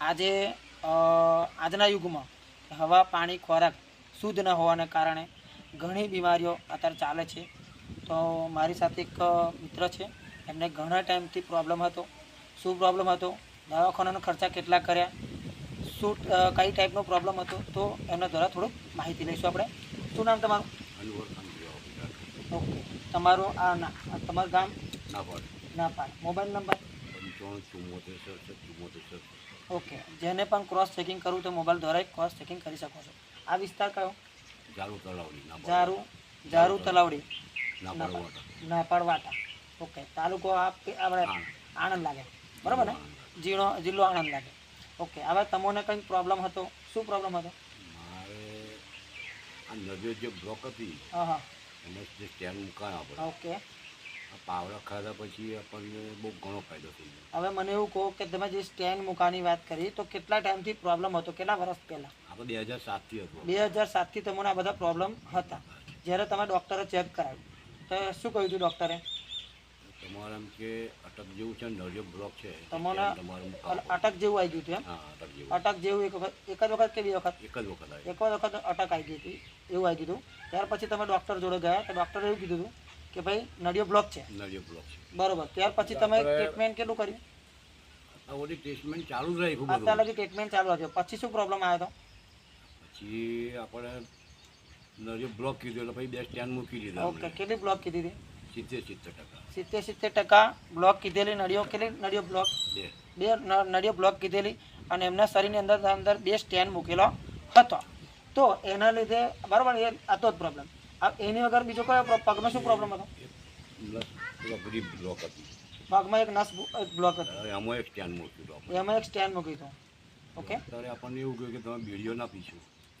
આજે આજના યુગમાં હવા પાણી ખોરાક શુદ્ધ ન હોવાને કારણે ઘણી બીમારીઓ અત્યારે ચાલે છે. તો મારી સાથે એક મિત્ર છે. એમને ઘણા ટાઈમથી પ્રોબ્લેમ હતો. શું પ્રોબ્લેમ હતો? દવાખાનાનો ખર્ચા કેટલા કર્યા? શું કઈ ટાઈપનો પ્રોબ્લેમ હતો? તો એમના દ્વારા થોડુંક માહિતી લઈશું આપણે. શું નામ તમારું? ઓકે. તમારું આ ના તમારું ગામ? ના પડે પાડ મોબાઈલ નંબર? પંચાણું ચુમ્મોતેર સડસઠ ચુમ્મોતેર સડસઠ. ઓકે. જેને પણ ક્રોસ ચેકિંગ કરવું તો મોબાઈલ દ્વારા ક્રોસ ચેકિંગ કરી શકો છો. આ વિસ્તાર કયો? જારુ તલાવડી જારુ જારુ તલાવડી. ના પડે નાપાડ વાટા ઓકે. તાલુકો આપણે આણંદ. લાગે. બરાબર ને? જીણો જિલ્લો આણંદ લાગે. ઓકે. હવે તમને કંઈક પ્રોબ્લેમ હતો? શું પ્રોબ્લેમ હતો? મારે આ નદીઓ જે બ્લોક હતી હા હા. એને જે સ્ટેન્ડ મુકાયા આપણે ઓકે. પાવડા ખાધા પછી આપણને બહુ ઘણો ફાયદો થઈ ગયો. હવે મને એવું કહો કે તમે જે સ્ટેન્ડ મુકાની વાત કરી તો કેટલા ટાઈમથી પ્રોબ્લેમ હતો? કેટલા વર્ષ પહેલાં? આપણે બે હજાર સાતથી હતો. બે હજાર સાતથી તમને આ બધા પ્રોબ્લેમ હતા. જ્યારે તમે ડૉક્ટરે ચેક કરાવ્યું. તો શું કહ્યું હતું ડૉક્ટરે તમારે એમ કે અટક જેવું છે નળિયો બ્લોક છે તમારા અટક જેવું આવી ગયું હતું એમ? હા અટક જેવું. એક વખત એક જ વખત કે બે વખત? એક જ વખત એક જ વખત અટક આવી ગઈ હતી. એવું આવી ગયું હતું. ત્યાર પછી તમે ડૉક્ટર જોડે ગયા તો ડૉક્ટરે એવું કીધું હતું કે ભાઈ નળિયો બ્લોક છે. નળિયો બ્લોક છે. બરોબર. ત્યાર પછી તમે ટ્રીટમેન્ટ કેટલું કર્યું? આ ટ્રીટમેન્ટ ચાલુ જ રાખ્યું અત્યાર લગી ટ્રીટમેન્ટ ચાલુ રાખ્યો પછી શું પ્રોબ્લેમ આવ્યો પછી આપણે નળિયો બ્લોક કીધું એટલે પછી બે સ્ટેન્ડ મૂકી દીધા ઓકે કેટલી બ્લોક કીધી હતી? સિત્તેર સિત્તેર ટકા. સિત્તેર સિત્તેર ટકા બ્લોક કીધેલી નળીઓ કેટલી? નળીઓ બ્લોક બે. બે ન- નળીઓ બ્લોક કીધેલી અને એમના શરીરની અંદર અંદર બે સ્ટેન્ડ મૂકેલો હતો. તો એના લીધે બરાબર એ હતો જ પ્રોબ્લેમ એની વગર બીજો કયો પગમાં શું પ્રોબ્લેમ હતો? બ્લોક હતી પગમાં એક નસ બ્લોક હતો આમાં એક સ્ટેન્ડ મૂક્યું હતું. એમાં એક સ્ટેન્ડ મૂકી હતું ઓકે ત્યારે આપણને એવું કહ્યું કે તમે બીડીઓ ના પીશો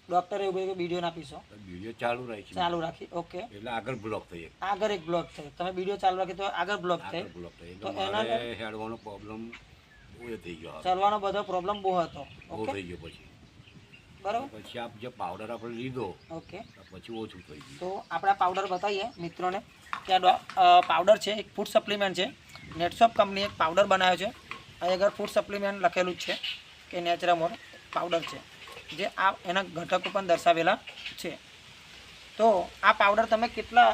ડોક્ટર એવું કહ્યું કે બીડીઓ ના પીશો વીડિયો ચાલુ રાખી. ચાલુ રાખી ઓકે એટલે આગળ બ્લોક થઈ આગળ એક બ્લોક થઈ. તમે બીડીઓ ચાલુ રાખી તો આગળ બ્લોક થઈ. બ્લોક થઈ તો એના હેડવાનો પ્રોબ્લેમ બહુ થઈ ગયો ચાલવાનો બધો પ્રોબ્લેમ બહુ હતો. ઓકે થઈ ગયો પછી. બરાબર? પછી આપ જે પાવડર આપણે લીધો ઓકે. પછી ઓછું થઈ ગયું. તો આપણે પાવડર બતાવીએ મિત્રોને કે આ પાવડર છે એક ફૂડ સપ્લિમેન્ટ છે. નેટશોપ કંપની એક પાવડર બનાવ્યો છે. અહીં આગળ ફૂડ સપ્લિમેન્ટ લખેલું જ છે કે નેચરામોર પાવડર છે જે આ એના ઘટકો પણ દર્શાવેલા છે. તો આ પાવડર તમે કેટલા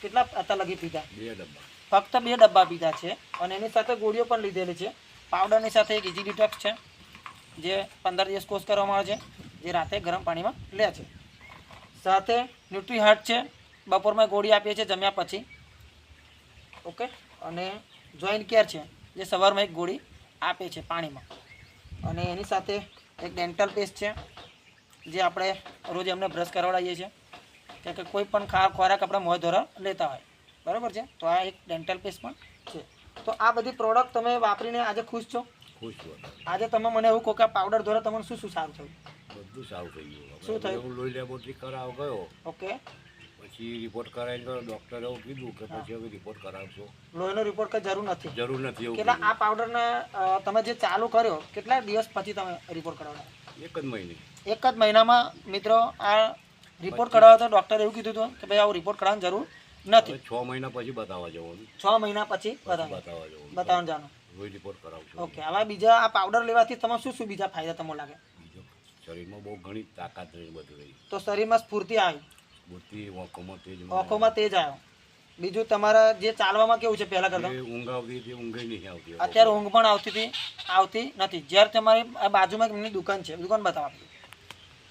કેટલા અત્યાર લગી પીધા? બે ડબ્બા. ફક્ત બે ડબ્બા પીધા છે અને એની સાથે ગોળીઓ પણ લીધેલી છે. પાવડરની સાથે એક ઇઝી ડિટોક્સ છે જે પંદર દિવસ કોર્સ કરવામાં આવે છે. જે રાતે ગરમ પાણીમાં લે છે. સાથે ન્યુટ્રી હાર્ટ છે બપોરમાં ગોળી આપીએ છીએ જમ્યા પછી. ઓકે? અને જોઈન્ટ કેર છે જે સવારમાં એક ગોળી આપે છે પાણીમાં. અને એની સાથે એક ડેન્ટલ પેસ્ટ છે જે આપણે રોજ એમને બ્રશ કરાવડાવીએ છીએ. કારણ કે કોઈ પણ ખા ખોરાક આપણે મોં દ્વારા લેતા હોય. બરાબર છે? તો આ એક ડેન્ટલ પેસ્ટ પણ છે. તો આ બધી પ્રોડક્ટ તમે વાપરીને આજે ખુશ છો? ખુશ છો. આજે તમે મને એવું કહો કે આ પાવડર દ્વારા તમને શું શું સારું થયું? બધું સારું થઈ ગયું. શું થયું? હું લોહી લેબોરેટરી કરાવ ગયો. ઓકે. પછી રિપોર્ટ કરાવીને તો ડૉક્ટરે એવું કીધું કે પછી હવે રિપોર્ટ કરાવશો. લોહીનો રિપોર્ટ કઈ જરૂર નથી. જરૂર નથી એવું કેટલા આ પાવડરને તમે જે ચાલુ કર્યો કેટલા દિવસ પછી તમે રિપોર્ટ કરાવ્યો? એક જ મહિને. એક જ મહિનામાં મિત્રો આ રિપોર્ટ કરાવ્યો તો ડૉક્ટરે એવું કીધું હતું કે ભાઈ આવું રિપોર્ટ કરાવવાની જરૂર નથી. છ મહિના પછી બતાવવા જવાનું. છ મહિના પછી બતાવો બતાવવા જવાનું. બતાવવાનું જવાનું. રિપોર્ટ કરાવશો. ઓકે હવે બીજા આ પાવડર લેવાથી તમે શું શું બીજા ફાયદા તમને લાગે? શરીરમાં બહુ ઘણી તાકાત રહી બધું રહી. તો શરીરમાં સ્ફૂર્તિ આવી? સ્ફૂર્તિ આંખોમાં તેજ આંખોમાં તેજ આવ્યો. બીજું તમારા જે ચાલવામાં કેવું છે પહેલાં કરતા? ઊંઘ આવતી હતી ઊંઘ નહીં આવતી અત્યારે ઊંઘ પણ આવતી હતી આવતી નથી. જ્યારે તમારી આ બાજુમાં એમની દુકાન છે દુકાન બતાવો?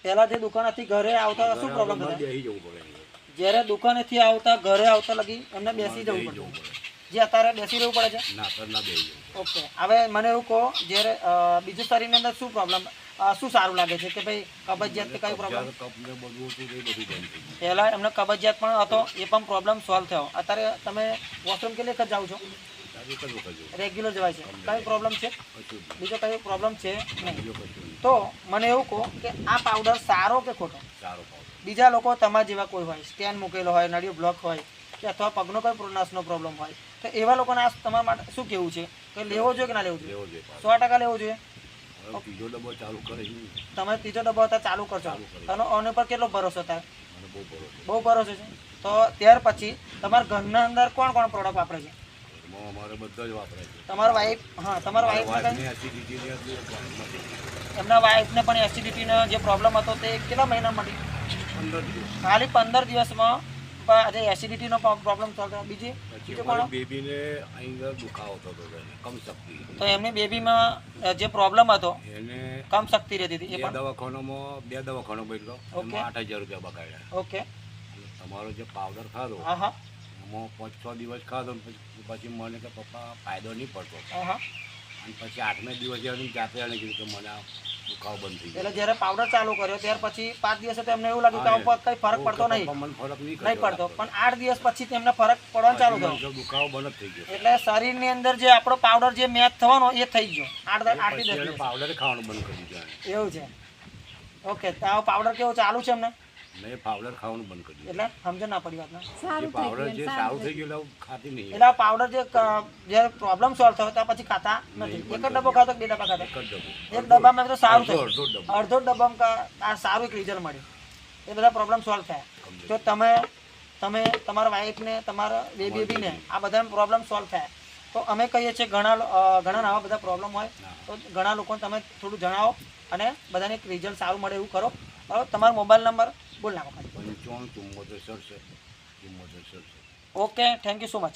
પહેલા જે દુકાન હતી ઘરે આવતા શું પ્રોબ્લેમ થતો જ્યારે દુકાનેથી આવતા ઘરે આવતા લગી એમને બેસી જવું પડતું પડે. જે અત્યારે બેસી રહેવું પડે છે? ઓકે. હવે મને એવું કહો જ્યારે બીજું શરીરની અંદર શું પ્રોબ્લેમ શું સારું લાગે છે કે ભાઈ કબજિયાત કે કઈ પ્રોબ્લેમ પહેલાં એમને કબજિયાત પણ હતો એ પણ પ્રોબ્લેમ સોલ્વ થયો. અત્યારે તમે વોશરૂમ કેટલી વખત જાઓ છો? રેગ્યુલર જવાય છે. કઈ પ્રોબ્લેમ છે? બીજો કઈ પ્રોબ્લેમ છે નહીં? તો મને એવું કહો કે આ પાવડર સારો કે ખોટો? સારો બીજા લોકો તમારા જેવા કોઈ હોય સ્ટેન્ડ મૂકેલો હોય નળિયો બ્લોક હોય કે અથવા પગનો કોઈ પ્રોનાસનો પ્રોબ્લેમ હોય તો એવા લોકોને આ તમારા માટે શું કહેવું છે? કે લેવો જોઈએ કે ના લેવો જોઈએ. સો ટકા લેવો જોઈએ. ત્રીજો ડબ્બો ચાલુ કરે તમે ત્રીજો ડબ્બો હતા ચાલુ કરશો. અને આને પર કેટલો ભરોસો થાય બહુ ભરોસો. છે. તો ત્યાર પછી તમારા ઘરના અંદર કોણ કોણ પ્રોડક્ટ વાપરે છે? તમારા વાઈફ હા તમારા મારા વાઈફ એમના વાઈફને પણ એસિડિટીનો જે પ્રોબ્લેમ હતો તે કેટલા મહિના મળી ખાલી પંદર દિવસમાં પ- આજે એસિડિટીનો પ્રોબ્લેમ થતો બીજી? બીજું કોણ બેબીને અહીંયા દુખાવો થતો કમ શક્તિ તો એમને બેબીમાં જે પ્રોબ્લેમ હતો એને કમ શક્તિ રહેતી હતી એ દવાખાનામાં બે દવાખાનો બદલો. એમાં આઠ હજાર રૂપિયા બગાડ્યા. ઓકે. તમારો જે પાવડર ખાધો એમાં પાંચ છ દિવસ ખાધો પછી મને કે પપ્પા ફાયદો નહીં પડતો. અને પછી આઠમે દિવસે જાતે એને કીધું કે મને દુખાવો બંધ થઈ એટલે જ્યારે પાવડર ચાલુ કર્યો ત્યાર પછી પાંચ દિવસે તો એમને એવું લાગ્યું કે પર કઈ ફરક પડતો નહીં. ફરક નહીં પડતો. પણ આઠ દિવસ પછી તેમને ફરક પડવાનું ચાલુ થયો દુખાવો બંધ થઈ ગયો. એટલે શરીરની અંદર જે આપણો પાવડર જે મેચ થવાનો એ થઈ ગયો. આઠ દિવસ. પાવડર ખાવાનું બંધ કરી દીધું એવું છે. ઓકે તો પાવડર કેવો ચાલુ છે એમને? મેં પાવડર ખાવાનું બંધ કરી દીધું. એટલે સમજ ના પડી વાતને જે પાવડર જે સારું થઈ ગયું એટલે ખાતી નહીં. એટલે આ પાવડર જે જે પ્રોબ્લેમ સોલ્વ થયો ત્યાં પછી ખાતા નથી. એક જ ડબ્બો ખાતો કે બે ડબ્બા ખાતા એક ડબ્બો. એક ડબ્બામાં તો સારું થયું. અડધો ડબ્બો. અડધો ડબ્બામાં કા- આ સારું એક રિઝલ્ટ મળ્યું. એ બધા પ્રોબ્લેમ સોલ્વ થયા. જો તમે તમે તમારા વાઈફને તમારા બે બેબીને આ બધા પ્રોબ્લેમ સોલ્વ થયા. તો અમે કહીએ છીએ ઘણા ઘણા આવા બધા પ્રોબ્લેમ હોય. તો ઘણા લોકોને તમે થોડું જણાવો અને બધાને એક રિઝલ્ટ સારું મળે એવું કરો. બરાબર તમારો મોબાઈલ નંબર બોલ નાખો પંચાણું ચુમ્મોતેર સડસઠ ચુમ્મોતેર સડસઠ okay thank you so much